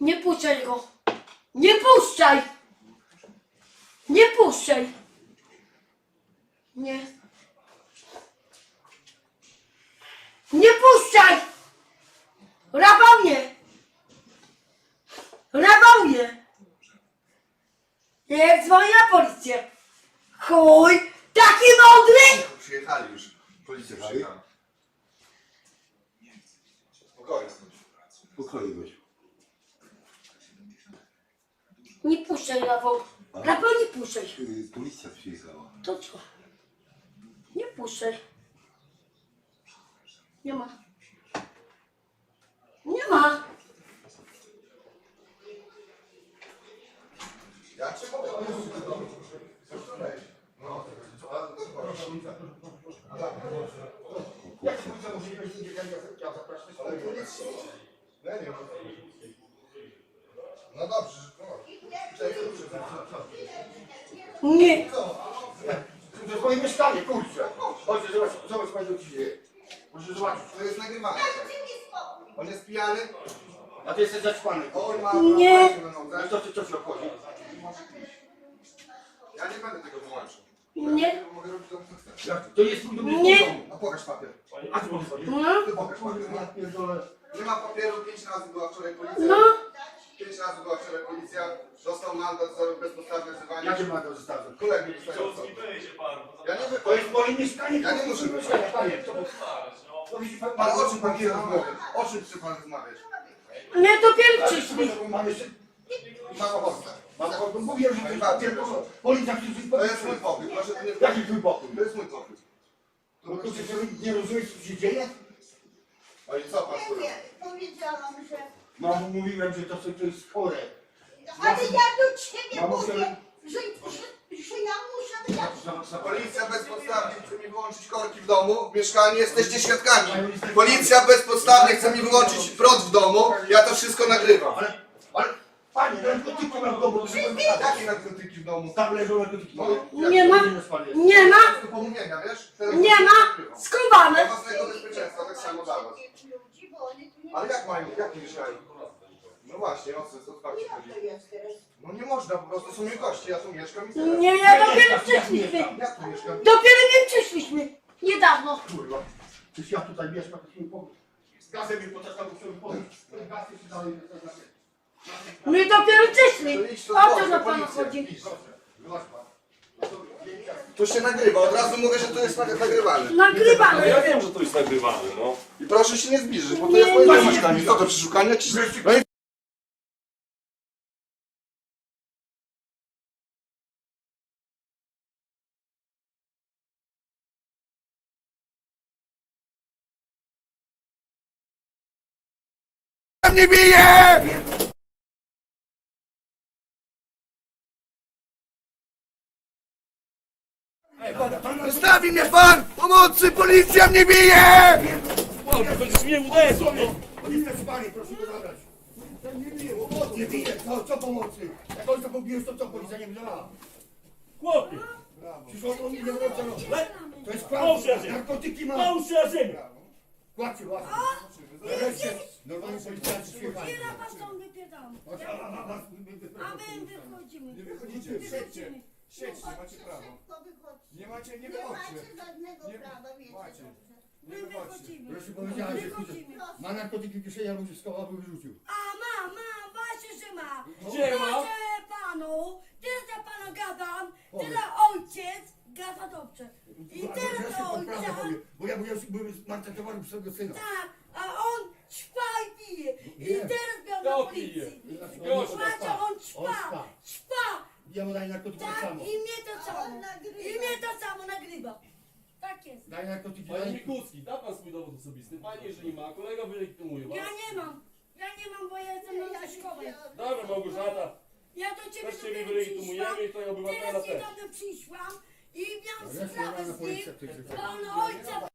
Nie puszczaj go. Nie puszczaj. Nie puszczaj. Nie. Nie puszczaj. Rabał mnie. Rabał mnie. Jak dzwoni na policję. Chuj. Taki mądry. Przyjechali już. Policja przyjechała. Spokojnie. Spokojnie gość. Nie puszczaj Rafał. Rafał nie puszczaj. Y, Policja przyjechała. To co? Nie puszczaj. Nie ma. Nie ma. Ja cię mogę. No. Ale policja. No. No dobrze. No. Nie. To jest moje mieszkanie, kurczę. Chodźcie, zobacz, zobacz pani co ci dzieje. Proszę zobaczyć. To jest nagrywane. On jest pijany. A ty jesteś zaćpany. On ma Nie. na No nodze. i co, co, co się obchodzi? Ja nie będę tego wyłączył. Nie. Mogę robić to, co chcę. Jak to jest mój dobry Nie. dom. A pokaż papier. A ty możesz powiedzieć? No. Ty pokaż papier. Nie ma papieru, pięć razy była wczoraj policja. No. Razy była wczoraj policja. Dostał mandat za bezpodstawne wzywanie. Jakie ma to zostawić? Kolegi dostają co? Ja nie To wypowiem. jest moje mieszkanie, Ja nie to muszę mieszkanie, panie. To, to widzi pan, pan o czym pan chce rozmawiać? O czym chce pan rozmawiać? Nie, dopiero przyszli. Mam jeszcze... Mam ochotę. Mam ochotę, mówiłem, że to jest tylko... Policja przyszli... To jest mój pokój, proszę to nie Jaki twój pokój? To jest mój pokój. No to ty nie rozumiesz, co się dzieje? No i co pan tu robi? Nie, powiedziałam, że... Mamo, mówiłem, że to, to jest chore. Ale ja do ciebie mówię, że, że, że ja muszę... Ja... Policja bezpodstawnie chce mi wyłączyć korki w domu, w mieszkaniu, jesteście świadkami. Policja bezpodstawnie chce mi wyłączyć prąd w domu, ja to wszystko nagrywam. Ale, ale, panie, narkotyki mam w domu, Jakie narkotyki w domu? Tam leżą narkotyki. No, Nie ma. Nie ma. To pomówienia, wiesz? Teraz Nie ma. nagrywam. Dla Schowane. własnego bezpieczeństwa, tak samo dla was. Ludzi, bo oni tu nie Ale jak mają, jak nie mieszkają? No właśnie, o co, o co chodzi? Jest? No nie można, po prostu są mnie kości, ja tu mieszkam i tyle. Nie, ja dopiero przyszliśmy. Jak tu mieszkam? Dopiero nie przyszliśmy. Niedawno. Kurwa, przecież ja tutaj mieszkam, to się mi pomóc. Z gazem mi potaskał, muszę mi pomóc. Gaz jeszcze dalej My dopiero przyszli. To idź tu O co do pana chodzi? Idź. Zobacz To się nagrywa, od razu mówię, że to jest nag- nagrywane. No Nagrywamy. ja wiem, że to jest nagrywane, no. I proszę się nie zbliżyć, bo to jest moje nie. mieszkanie. Co to przeszukanie? Jakieś... No i mnie bije! Zostawi mnie pan! Pomocy! Policja mnie bije! Będziesz mnie uderzył, no. Jest zaćpany, proszę go zabrać. Nie bije, co, co pomocy? Jak on to pobiłeś, to co policja nie wzięła? Chłopie, Przecież on, on nie wróci, no. To jest prawda, narkotyki ma. połóż się na ziemię. Kładźcie, łatwo. Wreszcie, policjanci. Tyle was tam wypierdam. A, my wychodzimy. Nie wychodzicie, siedźcie, siedźcie, macie prawo. Nie macie, nie Nie wychodźcie. macie żadnego Nie- prawa, wiecie macie. dobrze. My wychodzimy. Proszę powiedziałem, że Wychodzimy. ma narkotyki w kieszeni, albo się schował, albo wyrzucił. A ma, ma, właśnie, że ma. Gdzie ma? Proszę panu, tyle za pana gadam, tyle ojciec gada dobrze. I do pan prawdę ojca. powie, bo ja byłem, byłem maltretowany przez swojego syna. Tak, a on ćpa i pije. I Nie. teraz miał Kto na pije? policji. Słuchajcie, on On spa. ćpa. Ja mu daj narkotyki tak Tak, samo. i mnie to samo. I mnie to samo nagrywa. Tak jest. Daj narkotyki, Panie daj. Mikucki, da pan swój dowód osobisty. Panie, jeżeli ma, kolega wylegitymuje was. Ja nie mam. Ja nie mam, bo ja jestem na Zaszkowej. Dobra, Małgorzata. Ja do ciebie Też ciebie dopiero wylegitymujemy i tutaj obywatela Teraz też. niedawno przyszłam i miałam Wreszcie sprawę z nim, bo on ojca